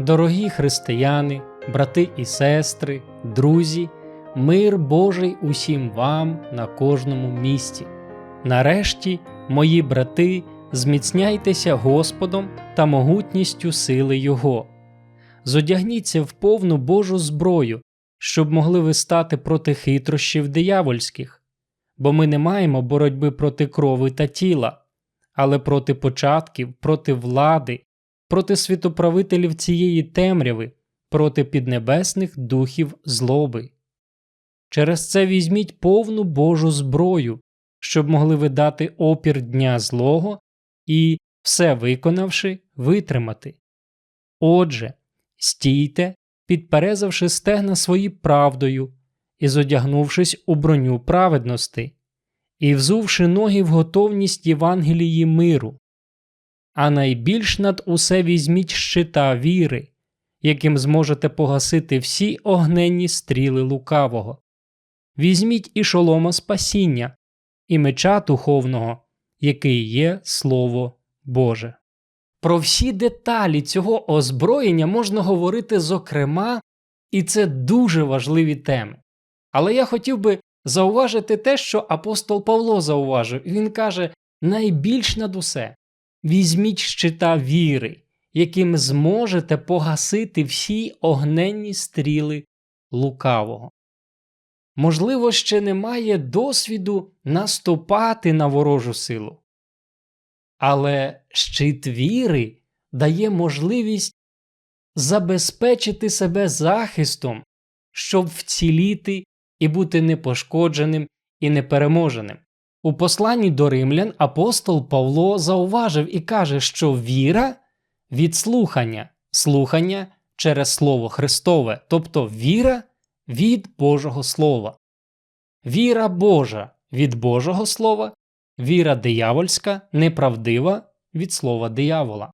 Дорогі християни, брати і сестри, друзі, мир Божий усім вам на кожному місці. Нарешті, мої брати, зміцняйтеся Господом та могутністю сили Його. Зодягніться в повну Божу зброю, щоб могли ви стати проти хитрощів диявольських, бо ми не маємо боротьби проти крови та тіла, але проти початків, проти влади, проти світоправителів цієї темряви, проти піднебесних духів злоби. Через це візьміть повну Божу зброю, щоб могли ви дати опір дня злого і, все виконавши, витримати. Отже, стійте, підперезавши стегна свої правдою і зодягнувшись у броню праведності, і взувши ноги в готовність Євангелії миру. А найбільш над усе візьміть щита віри, яким зможете погасити всі огненні стріли лукавого. Візьміть і шолома спасіння, і меча духовного, який є Слово Боже. Про всі деталі цього озброєння можна говорити зокрема, і це дуже важливі теми. Але я хотів би зауважити те, що апостол Павло зауважив, він каже: найбільш над усе візьміть щита віри, яким зможете погасити всі огненні стріли лукавого. Можливо, ще немає досвіду наступати на ворожу силу. Але щит віри дає можливість забезпечити себе захистом, щоб вціліти і бути непошкодженим і непереможеним. У посланні до римлян апостол Павло зауважив і каже, що віра від слухання, слухання через Слово Христове, тобто віра від Божого Слова. Віра Божа від Божого Слова, віра диявольська, неправдива від слова диявола.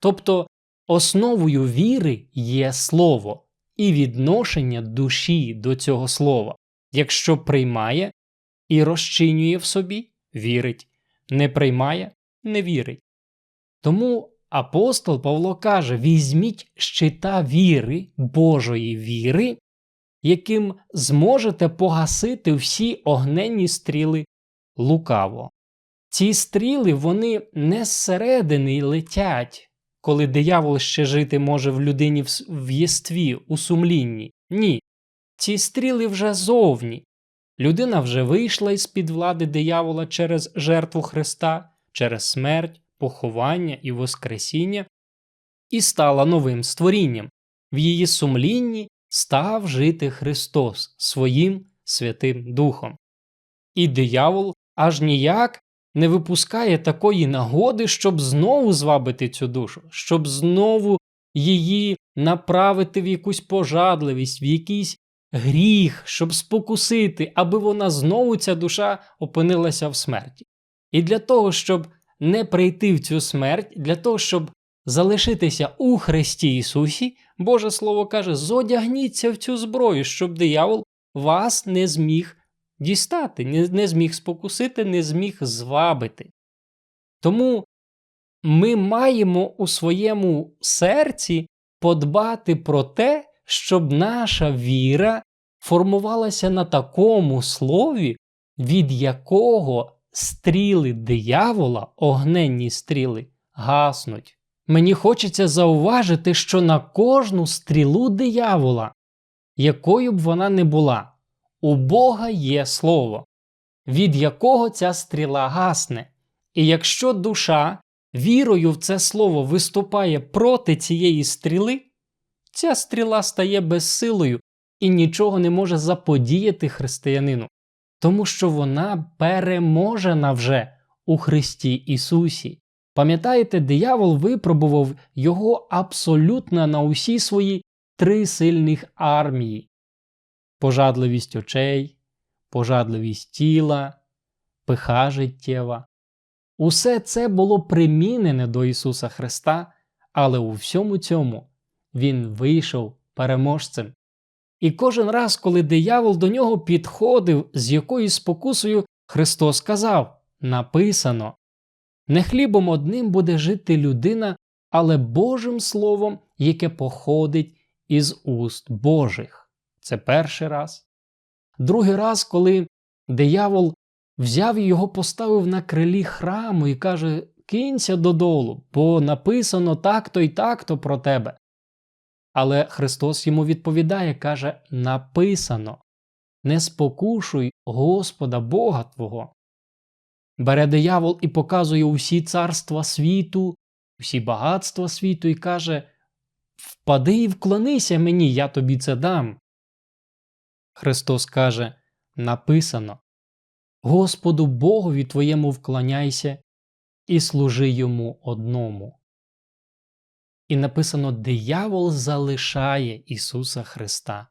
Тобто основою віри є Слово і відношення душі до цього слова, якщо приймає і розчинює в собі, вірить, не приймає, не вірить. Тому апостол Павло каже: візьміть щита віри, Божої віри, яким зможете погасити всі огненні стріли лукаво. Ці стріли вони не зсередини летять, коли диявол ще жити може в людині в єстві, у сумлінні. Ні. Ці стріли вже зовні. Людина вже вийшла із під влади диявола через жертву Христа, через смерть, поховання і Воскресіння, і стала новим створінням. В її сумлінні став жити Христос своїм Святим Духом. І диявол аж ніяк не випускає такої нагоди, щоб знову звабити цю душу, щоб знову її направити в якусь пожадливість, в якийсь гріх, щоб спокусити, аби вона знову ця душа опинилася в смерті. І для того, щоб не прийти в цю смерть, для того, щоб залишитися у Христі Ісусі, Боже Слово каже: зодягніться в цю зброю, щоб диявол вас не зміг дістати, не, зміг спокусити, не зміг звабити. Тому ми маємо у своєму серці подбати про те, щоб наша віра формувалася на такому слові, від якого стріли диявола, огненні стріли, гаснуть. Мені хочеться зауважити, що на кожну стрілу диявола, якою б вона не була, у Бога є слово, від якого ця стріла гасне. І якщо душа вірою в це слово виступає проти цієї стріли, ця стріла стає безсилою і нічого не може заподіяти християнину, тому що вона переможена вже у Христі Ісусі. Пам'ятаєте, диявол випробував його абсолютно на усі свої три сильних армії: пожадливість очей, пожадливість тіла, пиха життєва. Усе це було примінене до Ісуса Христа, але у всьому цьому Він вийшов переможцем. І кожен раз, коли диявол до нього підходив з якоюсь спокусою, Христос сказав написано не хлібом одним буде жити людина, але Божим Словом, яке походить із уст Божих. Це перший раз. Другий раз, коли диявол взяв і його поставив на крилі храму і каже: Кинься додолу, бо написано так-то і так-то про тебе. Але Христос йому відповідає, каже: Написано, не спокушуй Господа Бога Твого. Бере диявол і показує усі царства світу, усі багатства світу, і каже: Впади і вклонися мені, я тобі це дам. Христос каже: Написано: Господу Богові твоєму вклоняйся і служи йому одному. І написано: диявол залишає Ісуса Христа.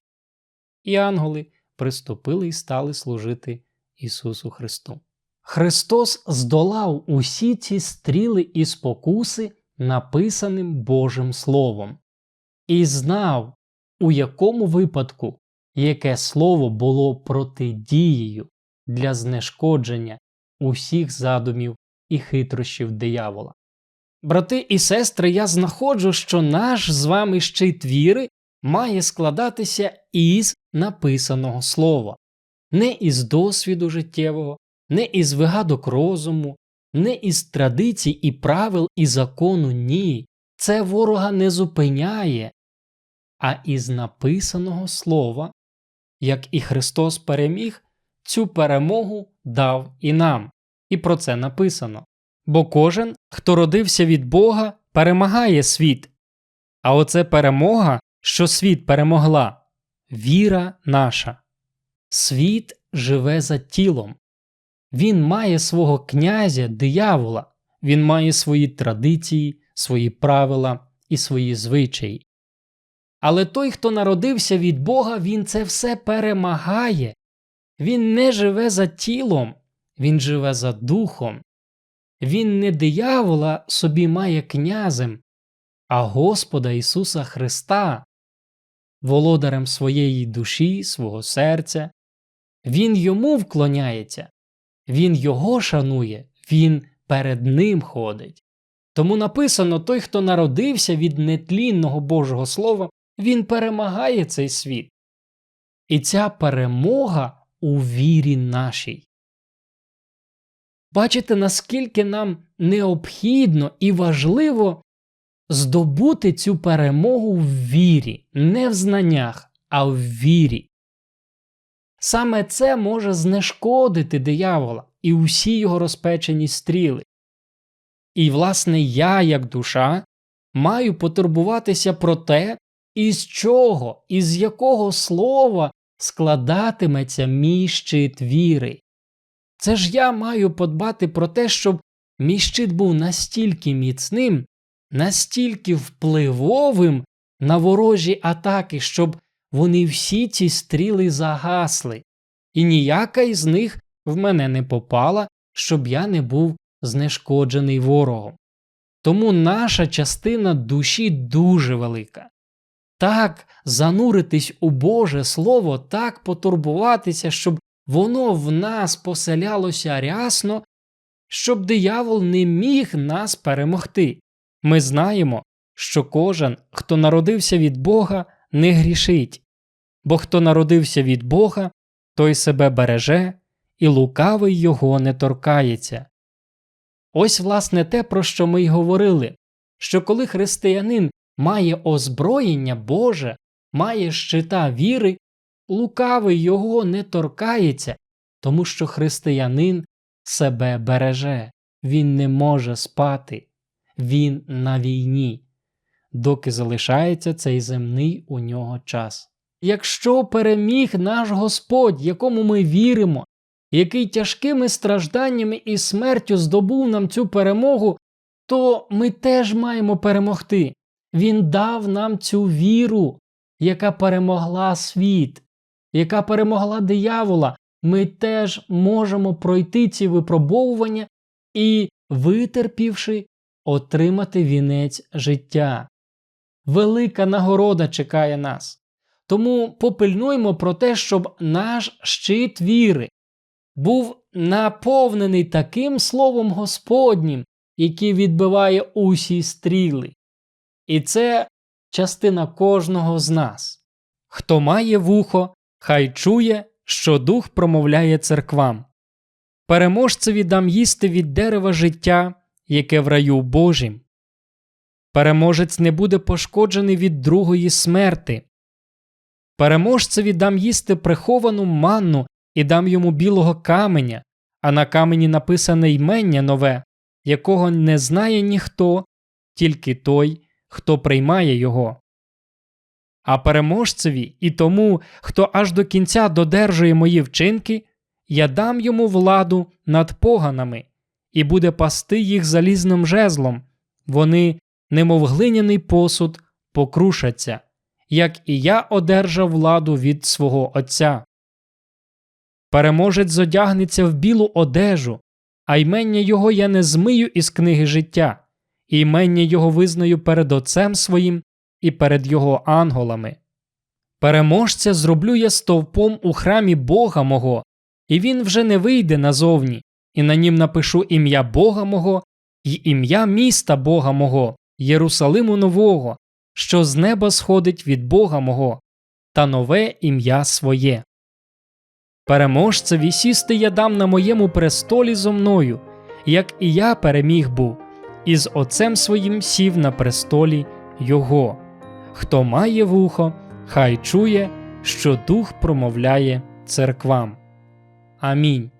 І ангели приступили і стали служити Ісусу Христу. Христос здолав усі ці стріли і спокуси, написаним Божим Словом, і знав, у якому випадку яке слово було протидією для знешкодження усіх задумів і хитрощів диявола. Брати і сестри, я знаходжу, що наш з вами щит віри має складатися із написаного слова, не із досвіду життєвого, не із вигадок розуму, не із традицій і правил і закону ні. Це ворога не зупиняє, а із написаного слова, як і Христос переміг, цю перемогу дав і нам, і про це написано. Бо кожен, хто родився від Бога, перемагає світ. А оце перемога, що світ перемогла віра наша. Світ живе за тілом. Він має свого князя, диявола, він має свої традиції, свої правила і свої звичаї. Але той, хто народився від Бога, він це все перемагає. Він не живе за тілом, він живе за духом. Він не диявола собі має князем, а Господа Ісуса Христа, володарем своєї душі, свого серця. Він йому вклоняється, він його шанує, він перед ним ходить. Тому написано той, хто народився від нетлінного Божого Слова, він перемагає цей світ. І ця перемога у вірі нашій. Бачите, наскільки нам необхідно і важливо здобути цю перемогу в вірі, не в знаннях, а в вірі. Саме це може знешкодити диявола і усі його розпечені стріли. І, власне, я, як душа, маю потурбуватися про те, із чого, із якого слова складатиметься мій щит віри. Це ж я маю подбати про те, щоб мій щит був настільки міцним, настільки впливовим на ворожі атаки, щоб вони всі ці стріли загасли, і ніяка із них в мене не попала, щоб я не був знешкоджений ворогом. Тому наша частина душі дуже велика. Так зануритись у Боже Слово, так потурбуватися, щоб воно в нас поселялося рясно, щоб диявол не міг нас перемогти. Ми знаємо, що кожен, хто народився від Бога, не грішить, бо хто народився від Бога, той себе береже, і лукавий його не торкається. Ось, власне, те, про що ми й говорили, що коли християнин має озброєння Боже, має щита віри, лукавий його не торкається, тому що християнин себе береже, він не може спати, він на війні, доки залишається цей земний у нього час. Якщо переміг наш Господь, якому ми віримо, який тяжкими стражданнями і смертю здобув нам цю перемогу, то ми теж маємо перемогти. Він дав нам цю віру, яка перемогла світ, яка перемогла диявола. Ми теж можемо пройти ці випробовування і, витерпівши, отримати вінець життя. Велика нагорода чекає нас. Тому попильнуймо про те, щоб наш щит віри був наповнений таким словом Господнім, який відбиває усі стріли, І це частина кожного з нас. Хто має вухо, хай чує, що дух промовляє церквам. Переможцеві дам їсти від дерева життя, яке в раю Божім. Переможець не буде пошкоджений від другої смерти. Переможцеві дам їсти приховану манну і дам йому білого каменя, а на камені написане ймення нове, якого не знає ніхто, тільки той, хто приймає його. А переможцеві і тому, хто аж до кінця додержує мої вчинки, я дам йому владу над поганами і буде пасти їх залізним жезлом. Вони, немов глиняний посуд, покрушаться, як і я одержав владу від свого Отця. Переможець зодягнеться в білу одежу, а ймення його я не змию із книги життя, і ймення його визнаю перед Отцем своїм і перед його анголами. Переможця зроблю я стовпом у храмі Бога мого, і він вже не вийде назовні, і на нім напишу ім'я Бога мого і ім'я міста Бога мого, Єрусалиму нового, що з неба сходить від Бога мого, та нове ім'я своє. Переможцеві сісти я дам на моєму престолі зо мною, як і я переміг був, і з Отцем своїм сів на престолі Його. Хто має вухо, хай чує, що Дух промовляє церквам. Амінь.